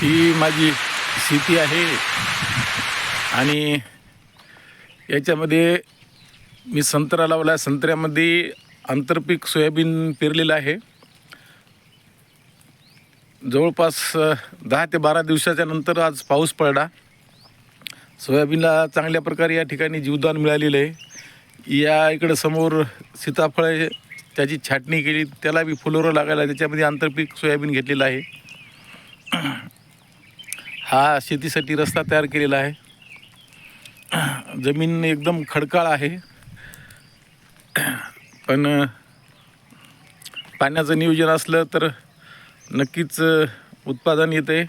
ही माझी शेती आहे. आणि याच्यामध्ये मी संत्रा लावला. आहे संत्र्यामध्ये आंतरपीक सोयाबीन पेरलेलं आहे. जवळपास दहा ते बारा दिवसाच्या नंतर आज पाऊस पडला. सोयाबीनला चांगल्या प्रकारे या ठिकाणी जीवदान मिळालेलं आहे. या इकडं समोर सीताफळ त्याची छाटणी केली. त्याला बी फुलोरं लागायला. त्याच्यामध्ये आंतरपीक सोयाबीन घेतलेलं आहे. हा शेतीसाठी रस्ता तयार केलेला आहे. जमीन एकदम खडकाळ आहे. पण पाण्याचं नियोजन असलं तर नक्कीच उत्पादन येते.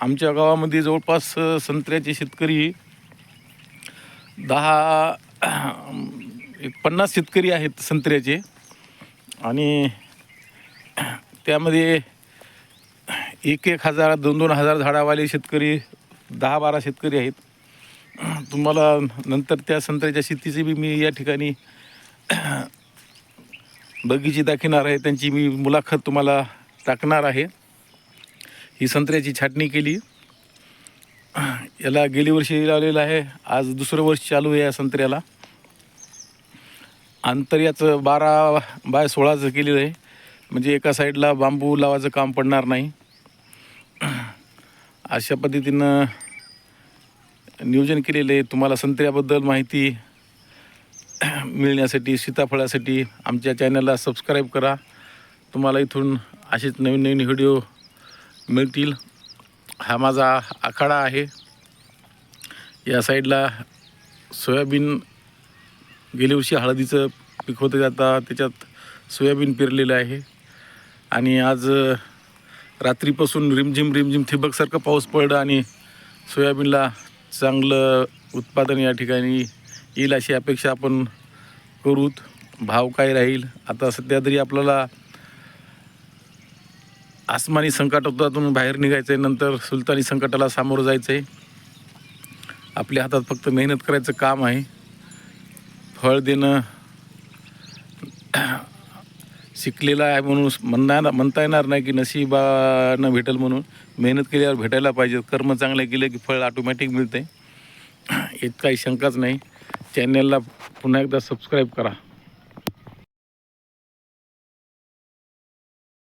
आमच्या गावामध्ये जवळपास संत्र्याचे शेतकरी दहा एक पन्नास शेतकरी आहेत संत्र्याचे. आणि त्यामध्ये एक एक हजार दोन दोन हजार झाडावाले शेतकरी दहा बारा शेतकरी आहेत. तुम्हाला नंतर त्या संत्र्याच्या शेतीची बी मी या ठिकाणी बगीची दाखिणार आहे. त्यांची मी मुलाखत तुम्हाला टाकणार आहे. ही संत्र्याची छाटणी केली. याला गेली वर्षी लावलेलं आहे. आज दुसरं वर्ष चालू आहे या संत्र्याला. अंतर याचं बारा बाय सोळाचं केलेलं आहे. म्हणजे एका साईडला बांबू लावायचं काम पडणार नाही. अशा पद्धतीनं नियोजन केलेले तुम्हाला संत्र्याबद्दल माहिती मिळण्यासाठी सीताफळासाठी आमच्या चॅनलला सबस्क्राईब करा. तुम्हाला इथून असेच नवीन नवीन व्हिडिओ मिळतील. हा माझा आखाडा आहे. या साईडला सोयाबीन गेल्या वर्षी हळदीचं पीक होतं आता त्याच्यात सोयाबीन पेरलेलं आहे. आणि आज रात्रीपासून रिमझिम रिमझिम ठिबकसारखं पाऊस पडलं आणि सोयाबीनला चांगलं उत्पादन या ठिकाणी येईल अशी अपेक्षा आपण करूत. भाव काय राहील? आता सध्या तरी आपल्याला आसमानी संकटातून बाहेर निघायचं आहे नंतर सुलतानी संकटाला सामोरं जायचं आहे आपल्या हातात फक्त मेहनत करायचं काम आहे. फळ देणं शिकलेला आहे म्हणून म्हणणार म्हणता येणार नाही की नशिबानं भेटेल म्हणून. मेहनत केल्यावर भेटायला पाहिजे. कर्म चांगले केले की फळ ऑटोमॅटिक मिळते यात काही शंकाच नाही. चॅनलला पुन्हा एकदा सबस्क्राईब करा.